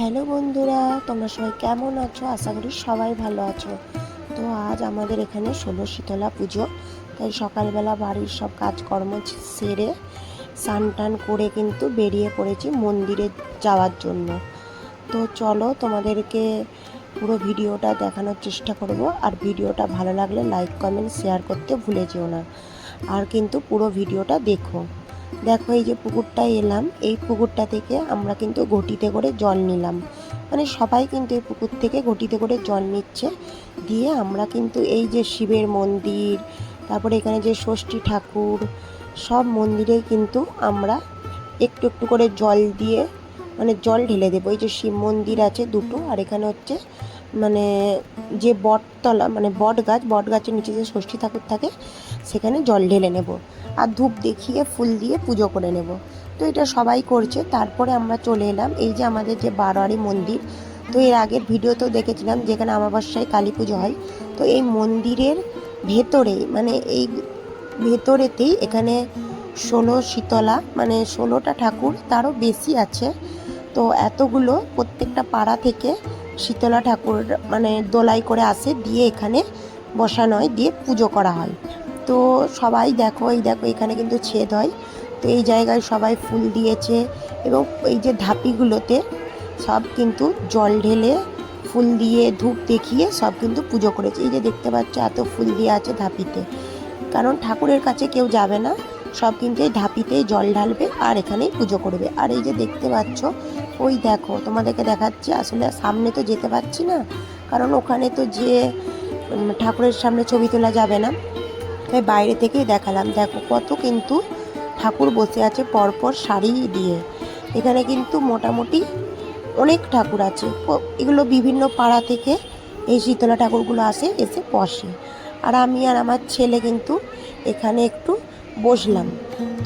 Hello বন্ধুরা, তোমরা সবাই কেমন আছো? আশা করি সবাই ভালো আছো। তো আজ আমাদের এখানে ষোলো শীতলা পুজো। তাই সকালবেলা বাড়ির সব কাজকর্ম সেরে স্নান টান করে কিন্তু বেরিয়ে পড়েছি মন্দিরে যাওয়ার জন্য। তো চলো তোমাদেরকে পুরো ভিডিওটা দেখানোর চেষ্টা করব। আর ভিডিওটা ভালো লাগলে লাইক, কমেন্ট, শেয়ার করতে ভুলে যেও না। আর কিন্তু পুরো ভিডিওটা দেখো। দেখো এই যে পুকুরটায় এলাম, এই পুকুরটা থেকে আমরা কিন্তু ঘটিতে করে জল নিলাম। মানে সবাই কিন্তু এই পুকুর থেকে ঘটিতে করে জল নিচ্ছে। দিয়ে আমরা কিন্তু এই যে শিবের মন্দির, তারপরে এখানে যে ষষ্ঠী ঠাকুর, সব মন্দিরেই কিন্তু আমরা একটু একটু করে জল দিয়ে মানে জল ঢেলে দেবো। এই যে শিব মন্দির আছে দুটো, আর এখানে হচ্ছে মানে যে বটতলা মানে বট গাছ বট গাছের নিচে যে ষষ্ঠী ঠাকুর থাকে, সেখানে জল ঢেলে নেব। আর ধূপ দেখিয়ে ফুল দিয়ে পুজো করে নেব। তো এটা সবাই করছে। তারপরে আমরা চলে এলাম। এই যে আমাদের যে বারোয়ারি মন্দির, তো এর আগের ভিডিওতেও দেখেছিলাম যেখানে আমাবস্যায় কালী পুজো হয়। তো এই মন্দিরের ভেতরেই মানে এই ভেতরেতেই এখানে ষোলো শীতলা মানে ষোলোটা ঠাকুর তারও বেশি আছে। তো এতগুলো প্রত্যেকটা পাড়া থেকে শীতলা ঠাকুর মানে দোলাই করে আসে, দিয়ে এখানে বসানো হয়, দিয়ে পুজো করা হয়। তো সবাই দেখো, এই দেখো এখানে কিন্তু ছেদ হয়। তো এই জায়গায় সবাই ফুল দিয়েছে এবং এই যে ধাপিগুলোতে সব কিন্তু জল ঢেলে ফুল দিয়ে ধূপ দেখিয়ে সব কিন্তু পুজো করেছে। এই যে দেখতে পাচ্ছ, এত ফুল দিয়ে আছে ধাপিতে কারণ ঠাকুরের কাছে কেউ যাবে না, সব কিন্তু এই ধাপিতেই জল ঢালবে আর এখানেই পুজো করবে। আর এই যে দেখতে পাচ্ছ, ওই দেখো, তোমাদেরকে দেখাচ্ছি, আসলে সামনে তো যেতে পারছি না, কারণ ওখানে তো যে ঠাকুরের সামনে ছবি তোলা যাবে না। তাই বাইরে থেকেই দেখালাম। দেখো কত কিন্তু ঠাকুর বসে আছে পরপর শাড়ি দিয়ে। এখানে কিন্তু মোটামুটি অনেক ঠাকুর আছে। এগুলো বিভিন্ন পাড়া থেকে এই শীতলা ঠাকুরগুলো আসে, এসে বসে। আর আমি আর আমার ছেলে কিন্তু এখানে একটু বসলাম।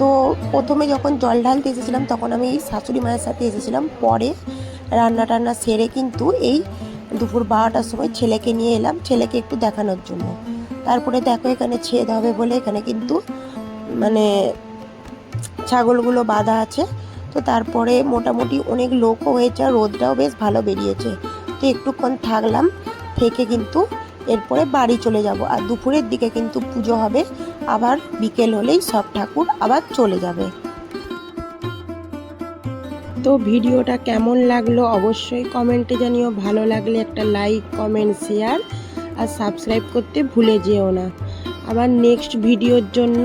তো প্রথমে যখন জল ঢালতে এসেছিলাম, তখন আমি এই শাশুড়ি মায়ের সাথে এসেছিলাম। পরে রান্না টান্না সেরে কিন্তু এই দুপুর বারোটার সময় ছেলেকে নিয়ে এলাম। ছেলেকে একটু দেখানোর জন্য। তারপরে দেখো এখানে ছেদ হবে বলে এখানে কিন্তু মানে ছাগলগুলো বাঁধা আছে। তো তারপরে মোটামুটি অনেক লোকও হয়েছে আর রোদটাও বেশ ভালো বেরিয়েছে। তো একটুক্ষণ থাকলাম, থেকে কিন্তু এরপরে বাড়ি চলে যাব। আর দুপুরের দিকে কিন্তু পুজো হবে, আবার বিকেল হলেই সব ঠাকুর আবার চলে যাবে। তো ভিডিওটা কেমন লাগল অবশ্যই কমেন্টে জানিও। ভালো লাগলে একটা লাইক, কমেন্ট, শেয়ার। আর সাবস্ক্রাইব করতে ভুলে যেও না। আবার নেক্সট ভিডিওর জন্য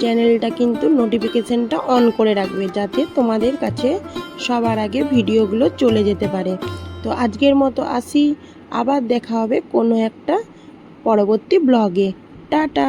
চ্যানেলটা কিন্তু নোটিফিকেশানটা অন করে রাখবে, যাতে তোমাদের কাছে সবার আগে ভিডিওগুলো চলে যেতে পারে। তো আজকের মতো আসি, আবার দেখা হবে কোনো একটা পরবর্তী ব্লগে টাটা!